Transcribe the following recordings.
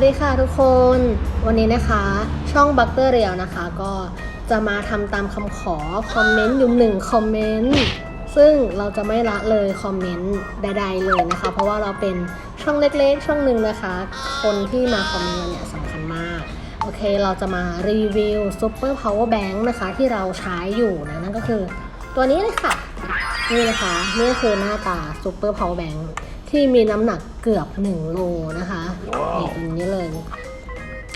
วัสดีค่ะทุกคน วันนี้นะคะช่องบักเตอร์เรียวนะคะ ก็จะมาทำตามคำขอคอมเมนต์ยู่หนึ่งคอมเมนต์ซึ่งเราจะไม่ละเลยคอมเมนต์ใดๆเลยนะคะ เพราะว่าเราเป็นช่องเล็กๆ ช่องหนึ่งนะคะ คนที่มาคอมเมนต์เนี่ยสำคัญมาก โอเคเราจะมารีวิว Super Power Bank นะคะที่เราใช้อยู่นะนั่นก็คือตัวนี้เลยค่ะ นี่นะคะนี่คือหน้าตา Super Power Bank ที่มีน้ำหนักเกือบ 1 โลนะคะ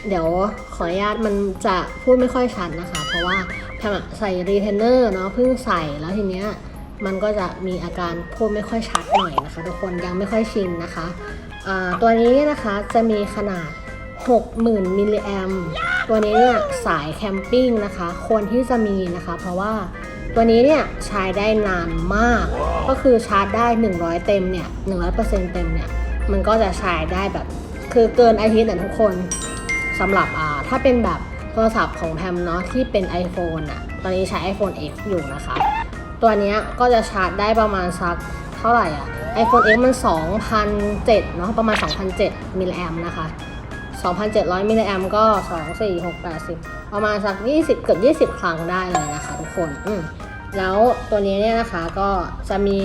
เดี๋ยวขออนุญาตมันจะพูดไม่ค่อยชัดนะคะ เพราะว่าแพมใส่รีเทนเนอร์เนาะเพิ่งใส่แล้วทีเนี้ยมันก็จะมีอาการพูดไม่ค่อยชัดหน่อยนะคะ ทุกคนยังไม่ค่อยชินนะคะตัวนี้นะคะจะมีขนาด 60,000 มิลลิแอมตัวนี้เนี่ยสายแคมปิ้งนะคะควรที่จะมีนะคะ เพราะว่าตัวนี้เนี่ยใช้ได้นานมาก ก็คือชาร์จได้ 100 เต็มเนี่ย100%เต็มเนี่ยมันก็จะใช้ได้แบบคือเกินอาทิตย์นะทุกคน สำหรับอ่าถ้าเป็นแบบโทรศัพท์ของแพมเนาะที่เป็น iPhone อะตอนนี้ใช้ iPhone X อยู่นะคะ ตัวนี้ก็จะชาร์จได้ประมาณสักเท่าไหร่อะ iPhone X มัน 2,007เนาะประมาณ 2,007มิลลิแอมนะคะ 2,700 มิลลิแอมก็ 2 4 6 8 10 ประมาณสัก 20 เกือบ 20 ครั้งได้เลยนะคะทุกคนอืแล้วตัวนี้เนี่ยนะคะก็จะมี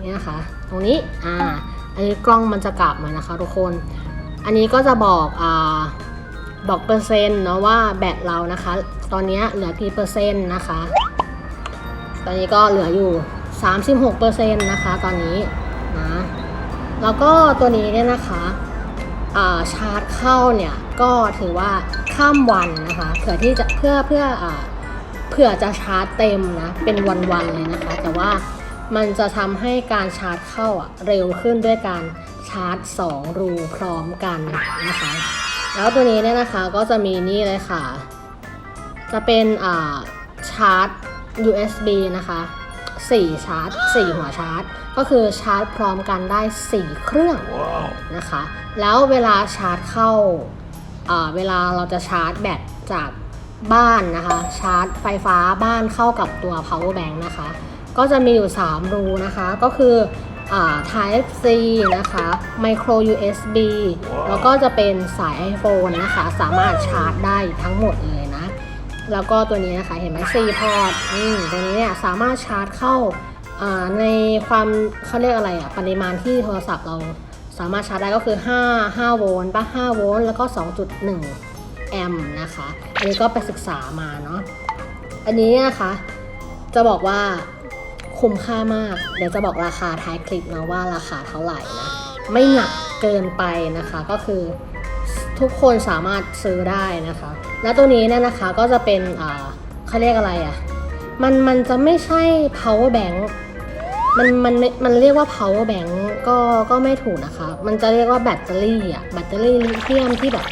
เนี่ยนะคะ ตรงนี้อ่าอันนี้กล้องมันจะกลับมานะคะทุกคน อันนี้ก็จะบอกอ่า บอกเปอร์เซ็นต์เนาะว่าแบตเรานะคะ ตอนนี้เหลือกี่เปอร์เซ็นต์นะคะ ตอนนี้ก็เหลืออยู่ 36%นะคะตอนนี้นะแล้วก็ตัวนี้เนี่ยนะคะอ่าชาร์จเข้าเนี่ยก็ถือว่าข้ามวันนะคะเผื่อที่จะเพื่อเพื่ออ่าเผื่อจะชาร์จเต็มนะเป็นวันๆเลยนะคะ แต่ว่ามันจะทำให้การชาร์จเข้าอะเร็วขึ้นด้วยการชาร์จ 2 รูพร้อมกันนะคะ แล้วตัวนี้เนี่ยนะคะก็จะมีนี่เลยค่ะ จะเป็นอ่าชาร์จ USB นะคะ4ชาร์จ 4 หัวชาร์จ ก็คือชาร์จพร้อมกันได้ 4 เครื่องนะคะ แล้วเวลาชาร์จเข้าอ่าเวลาเราจะชาร์จแบตจากบ้านนะคะ ชาร์จไฟฟ้าบ้านเข้ากับตัว power bank นะคะ ก็จะมีอยู่ 3 รูนะคะ ก็คืออ่า Type C นะคะ Micro USB แล้วก็จะเป็นสาย iPhone นะคะ สามารถชาร์จได้ทั้งหมดเลยนะ แล้วก็ตัวนี้นะคะเห็นไหม4พอร์ตอืมตัวนี้เนี่ยสามารถชาร์จเข้าอ่าในความเขาเรียกอะไรอะปริมาณที่โทรศัพท์เราสามารถชาร์จได้ก็คือ 5 5 โวลต์ป่ะ5โวลต์แล้วก็ 2.1 แอมป์นะคะ อันนี้ก็ไปศึกษามาเนาะ อันนี้นะคะ จะบอกว่า คุ้มค่ามาก เดี๋ยวจะบอกราคาท้ายคลิปนะว่าราคาเท่าไหร่นะ ไม่หนักเกินไปนะคะก็คือทุกคนสามารถซื้อได้นะคะ และตัวนี้เนี่ยนะคะก็จะเป็นอ่าเขาเรียกอะไรอะ่ะมันมันจะไม่ใช่ power bank มันมันมันเรียกว่า power bank ก็ก็ไม่ถูกนะคะ มันจะเรียกว่าแบตเตอรี่อะแบตเตอรี่ลิเธียมที่แบบ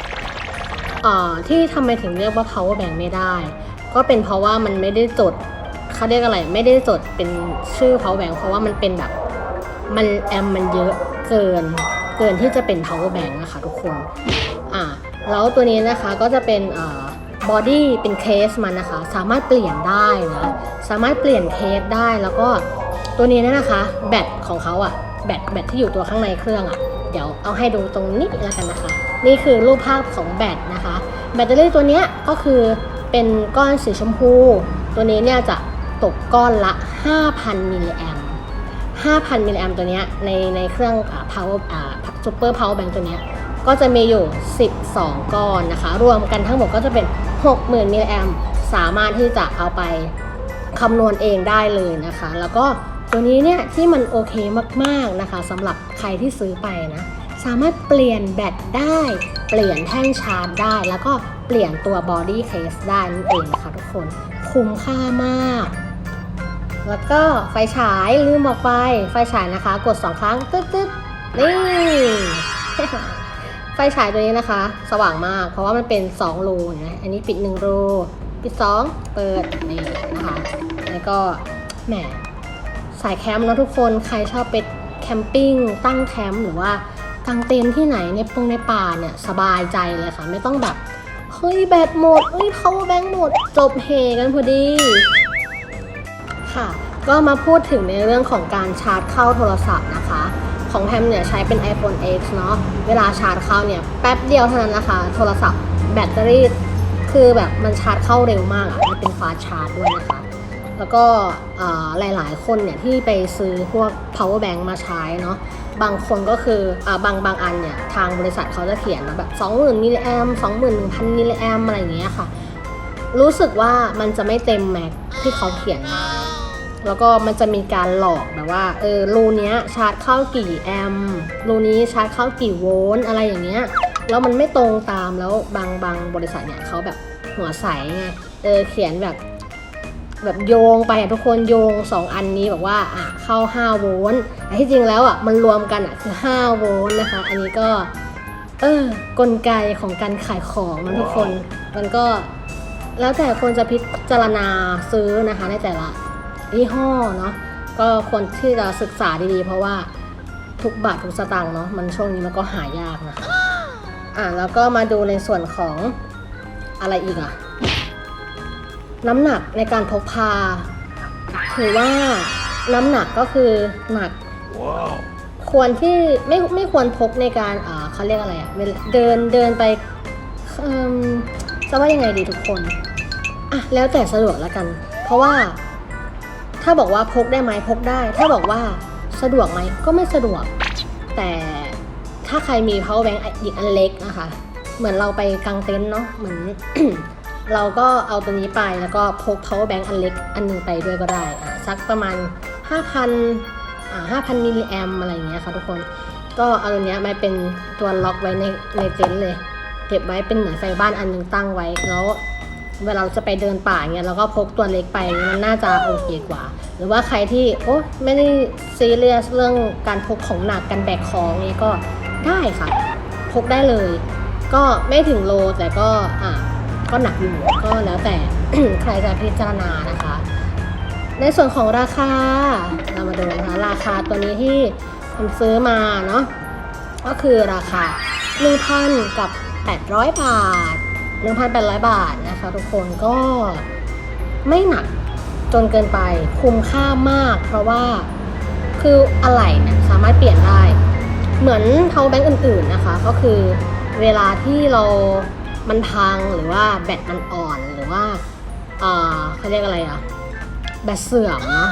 อ่าที่ทำไมถึงเรียกว่า power bank ไม่ได้ ก็เป็นเพราะว่ามันไม่ได้จด เขาเรียกอะไรไม่ได้จดเป็นชื่อ power bank เพราะว่ามันเป็นแบบมันแอมมันเยอะเกินเกินที่จะเป็น power bank นะคะทุกคนอ่าแล้วตัวนี้นะคะก็จะเป็นอ่าบอดี้เป็นเคสมันนะคะ สามารถเปลี่ยนได้นะสามารถเปลี่ยนเคสได้แล้วก็ตัวนี้เนี่ยนะคะแบตของเขาอะแบตแบตที่อยู่ตัวข้างในเครื่องอะเดี๋ยวเอาให้ดูตรงนี้แล้วกันนะคะ นี่คือรูปภาพของแบตนะคะ แบตเตอรี่ตัวเนี้ยก็คือเป็นก้อนสีชมพู ตัวนี้เนี่ยจะ ตกก้อนละ 5,000 มิลลิแอม5,000 มิลลิแอมตัวเนี้ยในในเครื่องอ่า power อ่า super power bank ตัวเนี้ยก็จะมีอยู่ 12 ก้อนนะคะ รวมกันทั้งหมดก็จะเป็น 60,000 มิลลิแอมสามารถที่จะเอาไปคำนวณเองได้เลยนะคะ แล้วก็ตัวนี้เนี่ยที่มันโอเคมากๆนะคะสำหรับใครที่ซื้อไปนะสามารถเปลี่ยนแบตได้ เปลี่ยนแท่งชาร์จได้ แล้วก็เปลี่ยนตัวบอดี้เคสได้นั่นเองนะคะทุกคน คุ้มค่ามาก แล้วก็ไฟฉายลืมบอกไป ไฟฉายนะคะ กด 2 ครั้งตึ๊ดตึ๊ดนี่ไฟฉายตัวนี้นะคะ สว่างมาก เพราะว่ามันเป็น2รูนะอันนี้ปิด1รูปิด 2 เปิดนี่นะคะ แล้วก็แหมสายแคมป์นะทุกคนใครชอบไปแคมปิ้งตั้งแคมป์หรือว่ากางเต็นท์ที่ไหนในปงในป่าเนี่ยสบายใจเลยค่ะ ไม่ต้องแบบเฮ้ยแบตหมดเฮ้ย power bank หมด จบเฮกันพอดี ค่ะ ก็มาพูดถึงในเรื่องของการชาร์จเข้าโทรศัพท์นะคะ ของแพมเนี่ยใช้เป็น iPhone X เนาะเวลาชาร์จเข้าเนี่ยแป๊บเดียวเท่านั้นนะคะ โทรศัพท์แบตเตอรี่คือแบบมันชาร์จเข้าเร็วมากอะมันเป็นฟาสชาร์จด้วยนะคะ แล้วก็อ่าหลายๆ คนเนี่ยที่ไปซื้อพวก power bank มาใช้เนาะ บางคนก็คืออบางบางอันเนี่ย ทางบริษัทเขาจะเขียนแบบ 20,000มิลลิแอม21,000มิลลิแอมอะไรอย่างเงี้ยค่ะ รู้สึกว่ามันจะไม่เต็มแม็กที่เขาเขียนมา แล้วก็มันจะมีการหลอกแบบว่า เออรูเนี้ยชาร์จเข้ากี่แอมรูนี้ชาร์จเข้ากี่โวลต์อะไรอย่างเงี้ย แล้วมันไม่ตรงตามแล้วบางบางบริษัทเนี่ยเขาแบบหัวใสไง เออเขียนแบบแบบโยงไปทุกคนโยง 2 อันนี้บอกว่าอะเข้า 5 โวลต์แต่ที่จริงแล้วอะมันรวมกันอะคือ 5 โวลต์นะคะ อันนี้ก็ เออกลไกของการขายของนะทุกคน มันก็แล้วแต่คนจะพิจารณาซื้อนะคะในแต่ละ ยี่ห้อเนาะก็ควรที่จะศึกษาดีๆ เพราะว่าทุกบาททุกสตางค์เนาะมันช่วงนี้มันก็หายากนะคะอะแล้วก็มาดูในส่วนของอะไรอีกอะน้ำหนักในการพกพา ถือว่าน้ำหนักก็คือหนัก Wow. ควรที่ไม่ไม่ควรพกในการอ่าเขาเรียกอะไรอะเวลาเดินเดินไปเอิ่มจะว่ายังไงดีทุกคนอะแล้วแต่สะดวกแล้วกัน เพราะว่า ถ้าบอกว่าพกได้ไหมพกได้ ถ้าบอกว่าสะดวกไหมก็ไม่สะดวก แต่ถ้าใครมี power bank อีกอันเล็กนะคะ เหมือนเราไปกางเต็นท์เนาะเหมือนเราก็เอาตัวนี้ไปแล้วก็พก power bank อันเล็กอันหนึ่งไปด้วยก็ได้อะสักประมาณ 5,000อ่า5,000มิลลิแอมอะไรอย่างเงี้ยค่ะทุกคนก็เอาตัวเนี้ยมาเป็นตัวล็อกไว้ในในเต็นท์เลย เก็บไว้เป็นเหมือนไฟบ้านอันหนึงตั้งไว้แล้ว เวลาเราจะไปเดินป่าเงี้ยเราก็พกตัวเล็กไปมันน่าจะโอเคกว่า หรือว่าใครที่โอ้ไม่ได้ซีเรียสเรื่องการพกของหนักการแบกของนี้ก็ได้ค่ะ พกได้เลย ก็ไม่ถึงโลแต่ก็อะก็หนักอยู่ก็แล้วแต่ใครจะพิจารณานะคะ ในส่วนของราคาเรามาดูนะคะราคาตัวนี้ที่ผมซื้อมาเนาะก็คือราคา1,000กับ 800 บาท 1,800บาทนะคะ ทุกคนก็ไม่หนักจนเกินไปคุ้มค่ามาก เพราะว่าคืออะไหล่เนี่ยสามารถเปลี่ยนได้ เหมือน power bank อื่น ๆนะคะ ก็คือเวลาที่เรามันพังหรือว่าแบตมันอ่อนหรือว่าอ่าเขาเรียกอะไรอะแบตเสื่อมนะ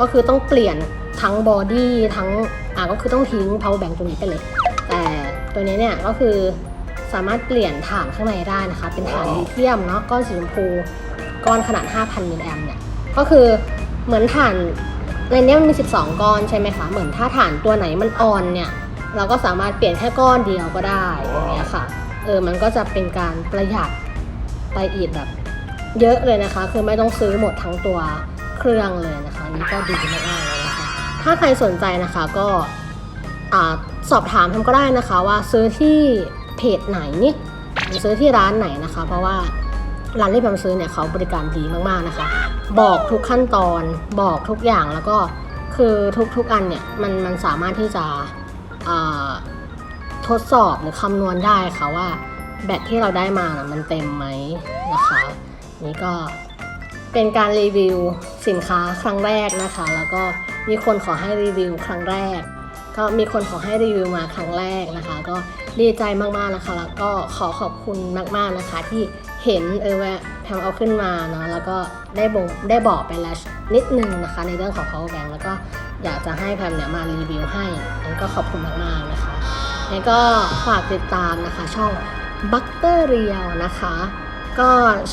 ก็คือต้องเปลี่ยนทั้งบอดี้ทั้งอะก็คือต้องทิ้ง power bank ตัวนี้ไปเลย แต่ตัวนี้เนี่ยก็คือ สามารถเปลี่ยนถ่านข้างในได้นะคะ เป็นถ่านลิเธียมเนาะก้อนสีชมพูก้อนขนาด 5,000 มิลลิแอมเนี่ยก็คือเหมือนถ่านในนี้มันมี 12 ก้อนใช่ไหมคะเหมือนถ้าถ่านตัวไหนมันอ่อนเนี่ยเราก็สามารถเปลี่ยนแค่ก้อนเดียวก็ได้อย่างเงี้ยค่ะเออมันก็จะเป็นการประหยัดไปอีกแบบเยอะเลยนะคะ คือไม่ต้องซื้อหมดทั้งตัวเครื่องเลยนะคะนี่ก็ดีมากๆเลยนะคะถ้าใครสนใจนะคะก็อสอบถามทำก็ได้นะคะว่าซื้อที่ เพจไหนนี่หรือซื้อที่ร้านไหนนะคะ เพราะว่าร้านที่ผมซื้อเนี่ยเขาบริการดีมากๆนะคะ บอกทุกขั้นตอนบอกทุกอย่างแล้วก็คือทุกๆอันเนี่ยมันมันสามารถที่จะทดสอบหรือคำนวณได้ค่ะว่าแบตที่เราได้มานะมันเต็มไหมนะคะนี่ก็เป็นการรีวิวสินค้าครั้งแรกนะคะ แล้วก็มีคนขอให้รีวิวครั้งแรก ก็มีคนขอให้รีวิวมาครั้งแรกนะคะ ก็ดีใจมากๆนะคะ แล้วก็ขอขอบคุณมากๆนะคะ ที่เห็นเออว่าแพมเอาขึ้นมาเนาะแล้วก็ได้บ่งได้บอกไปแล้วนิดนึงนะคะ ในเรื่องของ power bank แล้วก็อยากจะให้แพมเนี่ยมารีวิวให้งั้นก็ขอบคุณมากๆนะคะแล้วก็ฝากติดตามนะคะช่องบัคเตอร์เรียวนะคะ ก็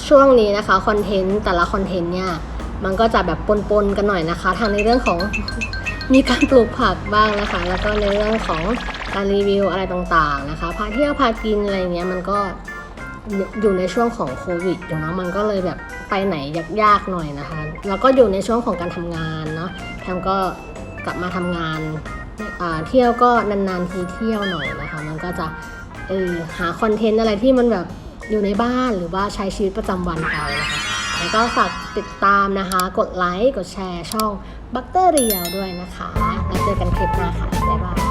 ช่วงนี้นะคะคอนเทนต์แต่ละคอนเทนต์เนี่ยมันก็จะแบบปนๆกันหน่อยนะคะทางในเรื่องของ มีการปลูกผักบ้างนะคะ แล้วก็ในเรื่องของการรีวิวอะไรต่างๆนะคะ พาเที่ยวพากินอะไรเงี้ยมันก็อยู่ในช่วงของโควิดอยู่เนาะมันก็เลยแบบไปไหนยากๆหน่อยนะคะ แล้วก็อยู่ในช่วงของการทำงานเนาะแพมก็กลับมาทำงานเที่ยวก็นานๆทีเที่ยวหน่อยนะคะ มันก็จะเออหาคอนเทนต์อะไรที่มันแบบอยู่ในบ้านหรือว่าใช้ชีวิตประจำวันไปนะคะแล้วก็ฝากติดตามนะคะ กดไลค์ กดแชร์ช่อง แบคทีเรียด้วยนะคะ แล้วเจอกันคลิปหน้าค่ะบ๊ายบาย